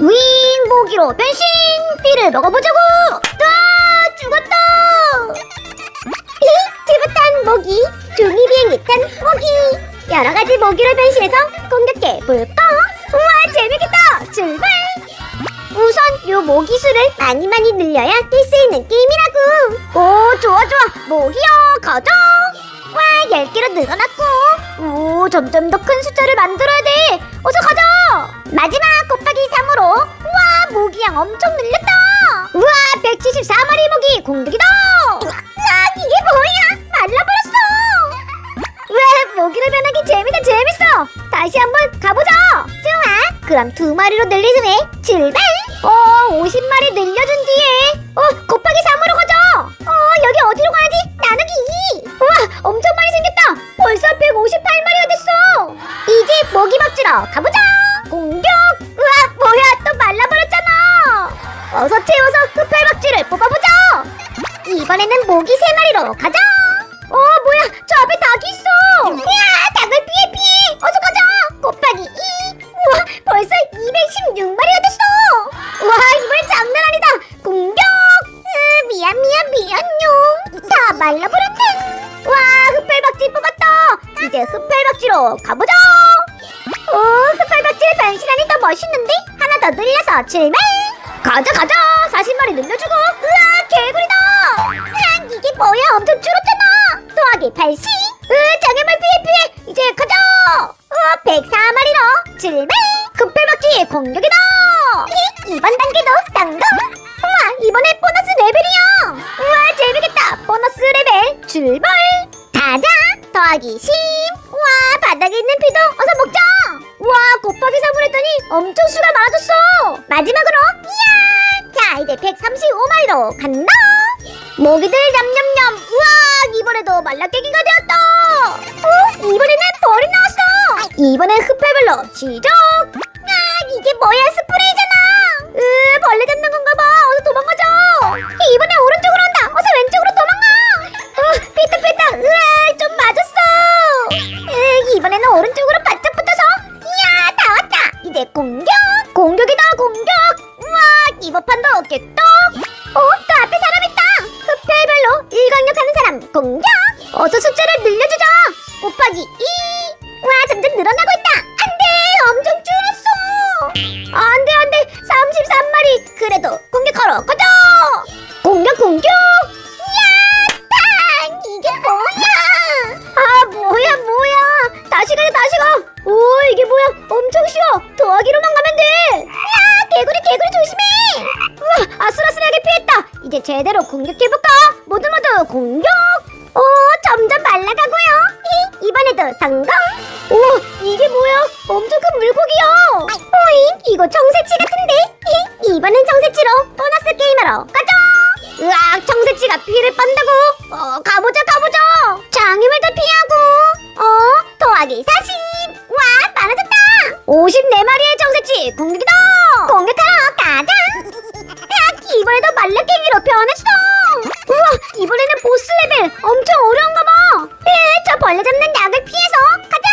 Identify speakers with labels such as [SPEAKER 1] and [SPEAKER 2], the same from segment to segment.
[SPEAKER 1] 윙 모기로 변신! 피를 먹어보자고! 아! 죽었다! 트부탄 모기! 종이 비행기 탄 모기! 여러 가지 모기로 변신해서 공격해 볼까? 우와 재밌겠다! 출발! 우선 요 모기 수를 많이 많이 늘려야 뛸 수 있는 게임이라고! 오 좋아 좋아! 모기요 가자! 와 10개로 늘어났고! 오 점점 더 큰 숫자를 만들어야 돼! 어서 가자! 마지막 3으로 우와 모기양 엄청 늘렸다. 우와 174마리 모기 공격이다. 아 이게 뭐야? 말라버렸어. 왜 모기로 변하기 재밌다 재밌어. 다시 한번 가보자. 좋아. 그럼 두 마리로 늘린 후에 출발. 어 50마리 늘려준 뒤에 이번에는 모기 세 마리로 가자! 어 뭐야! 저 앞에 닭이 있어! 야 닭을 피해 피해 어서 가자! 곱하기 2 우와 벌써 216마리가 됐어! 와 이번엔 장난 아니다! 공격! 으, 미안 미안 미안요! 다 말라버렸네! 와 흡혈박쥐 뽑았다! 이제 흡혈박쥐로 가보자! 오 흡혈박쥐를 변신하니 더 멋있는데? 하나 더 늘려서 출발! 가자 가자! 40마리 늘려주고! 으아 개구리다 뭐야 엄청 줄었잖아. 더하기 80 으 장애물 피해 피해. 이제 가자. 으아 104마리로 출발. 급별박쥐 공격이다 히, 이번 단계도 당근 우와 이번에 보너스 레벨이야. 우와 재밌겠다. 보너스 레벨 출발. 가자. 더하기 10 우와 바닥에 있는 피도 어서 먹자. 우와 곱하기 3을 했더니 엄청 수가 많아졌어. 마지막으로 이야. 자 이제 135마리로 간다 모기들 냠냠냠. 우와 이번에도 말라깨기가 되었다. 어? 이번에는 벌이 나왔어. 이번엔 흡혈별로 시작. 아 이게 뭐야 스프레이잖아. 으 벌레 잡는 건가 봐. 어서 도망가자. 이번에 오른쪽으로 온다. 어서 왼쪽으로 도망가. 어 피타피타 으아 좀 맞았어. 으, 이번에는 오른쪽으로 바짝 붙어서. 이야 다 왔다. 이제 공격. 공격이다 공격. 우와 이번 판도 없겠다 33마리 그래도 공격하러 가자 공격 공격! 이야 탕 이게 뭐야? 아 뭐야 뭐야? 다시 가자 다시 가 오 이게 뭐야? 엄청 쉬워! 더하기로만 가면 돼! 야 개구리 개구리 조심해! 우와 아슬아슬하게 피했다! 이제 제대로 공격해볼까? 모두 모두 공격 이번엔 청새치로 보너스 게임하러 가자 으악 청새치가 피를 빤다고! 어 가보자 가보자! 장애물도 피하고! 어 더하기 40 와 많아졌다! 54마리의 청새치 공격이다 공격하러 가자! 야 이번에도 말라깽이로 변했어! 우와 이번에는 보스 레벨 엄청 어려운가 봐! 에, 저 벌레 잡는 약을 피해서 가자!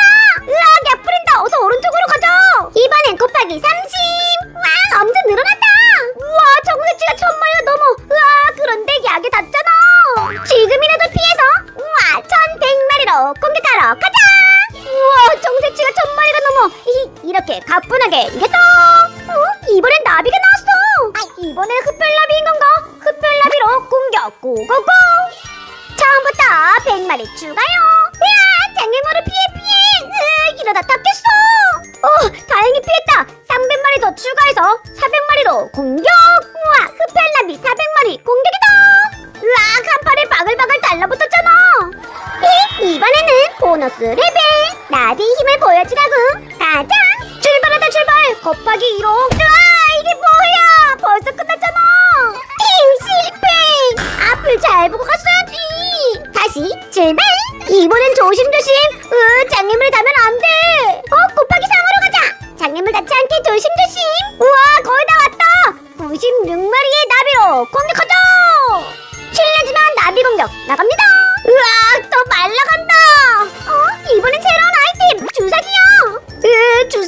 [SPEAKER 1] 으악 약 뿌린다. 어서 오른쪽으로 가자! 이번엔 곱하기 30 가뿐하게 이겼다 어? 이번엔 나비가 나왔어. 이번엔 흡혈나비인 건가? 흡혈나비로 공격 고고고. 처음부터 100마리 추가요. 으아 장애물을 피해 피해. 으, 이러다 닦였어. 어 다행히 피했다. 300마리 더 추가해서 400마리로 공격. 우와 흡혈나비 400마리 공격이다. 으악 한 팔에 바글바글 달라붙었잖아. 히, 이번에는 보너스 레벨. 나비의 힘을 보여주라고 곱하기 2로 으아 이게 뭐야! 벌써 끝났잖아! 힘 실패! 앞을 잘 보고 갔어야지! 다시 출발! 이번엔 조심조심! 으 장애물에 닿으면 안돼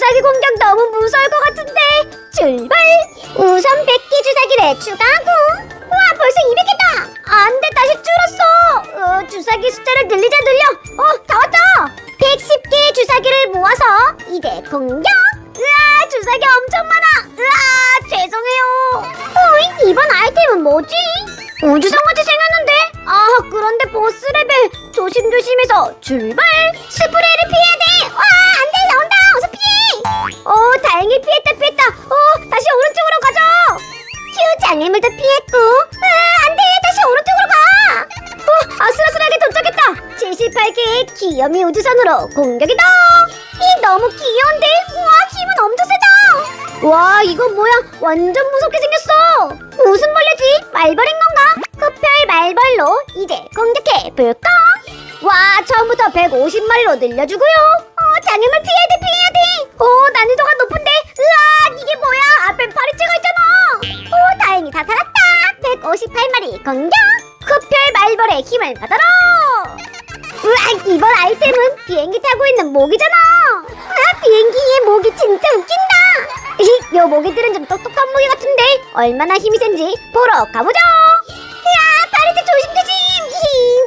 [SPEAKER 1] 주사기 공격 너무 무서울 것 같은데. 출발! 그래 추가하고. 와 벌써 200개다. 안돼 다시 줄었어. 어, 주사기 숫자를 늘리자 늘려. 어 다 왔다. 110개의 주사기를 모아서 이제 공격! 으아 주사기 엄청 많아. 으아 죄송해요. 어이 이번 아이템은 뭐지? 우주선같이 생겼는데 아 그런데 보스 레벨 조심조심해서 출발! 스프레이를 피해야 돼 와 안돼! 나온다! 어서 피해! 어 다행히 피했다 피했다! 어 다시 오른쪽으로 가자! 휴 장애물도 피했고! 아 안돼! 다시 오른쪽으로 가! 어, 아슬아슬하게 도착했다! 78개의 귀염이 우주선으로 공격이다 이 너무 귀여운데? 우와 힘은 엄청 세다! 와 이건 뭐야? 완전 무섭게 생겼어! 무슨 벌레지? 말벌인 건가 흡혈 말벌로 이제 공격해 볼까? 와 처음부터 150마리로 늘려주고요. 어 장애물 피해야 돼 피해야 돼오 난이도가 높은데? 으아 이게 뭐야? 앞엔 파리채가 있잖아. 오 다행히 다 살았다. 158마리 공격. 흡혈 말벌의 힘을 받아라. 우와 이번 아이템은 비행기 타고 있는 모기잖아. 아 비행기의 모기 진짜 웃긴다. 요 모기들은 좀 똑똑한 모기 같은데 얼마나 힘이 센지 보러 조심조심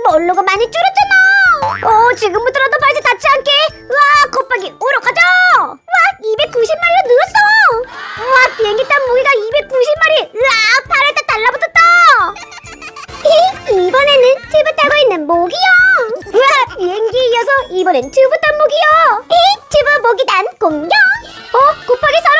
[SPEAKER 1] 히히 몰로가 많이 줄었잖아. 어 지금부터라도 발치 닿지 않게. 우와 곱하기 5로 가자. 와 290마리로 늘었어. 우와 비행기 탄 모기가 290마리. 우와 팔에 다 달라붙었다. 히, 이번에는 튜브 타고 있는 모기요. 우와 비행기에 이어서 이번엔 튜브 탄 모기요. 히, 튜브 모기 단 공격 어 곱하기 4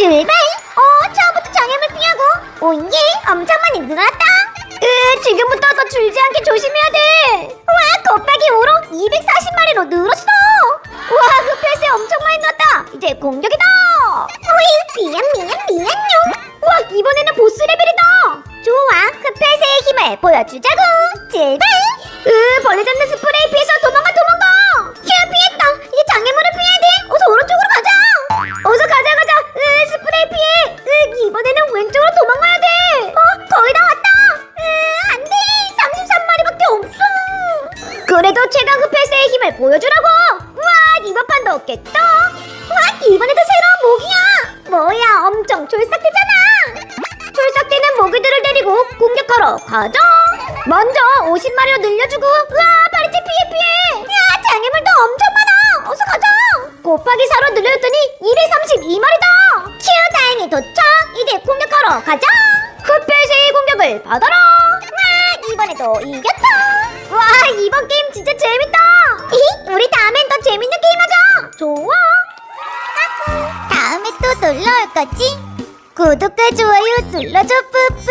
[SPEAKER 1] 출발! 어 처음부터 장애물 피하고 오예 엄청 많이 늘어났다. 으 지금부터 더 줄지 않게 조심해야 돼. 우와 곱하기 5로 240마리로 늘었어. 우와 흡혈새 엄청 많이 늘었다. 이제 공격이다. 오이 미안 미안 미안요. 우와 이번에는 보스 레벨이다. 좋아 흡혈새의 힘을 보여주자고. 제발! 으 벌레 잡는 스프레이 피해서 힘을 보여주라고! 우와 이번 판도 없겠다 우와 이번에도 새로운 모기야! 뭐야 엄청 촐싹대잖아! 촐싹대는 모기들을 데리고 공격하러 가자 먼저 50마리로 늘려주고 우와 파리채 피해 피해! 야 장애물도 엄청 많아! 어서 가자 곱하기 4로 늘려줬더니 232마리다! 휴 다행히 도착! 이제 공격하러 가자! 흡혈새의 공격을 받아라! 와 이번에도 이겼다! 와 이번 게임 진짜 재밌다 우리 다음엔 더 재밌는 게임 하자. 좋아. 다음에 또 놀러 올 거지? 구독과 좋아요 눌러줘 뿌뿌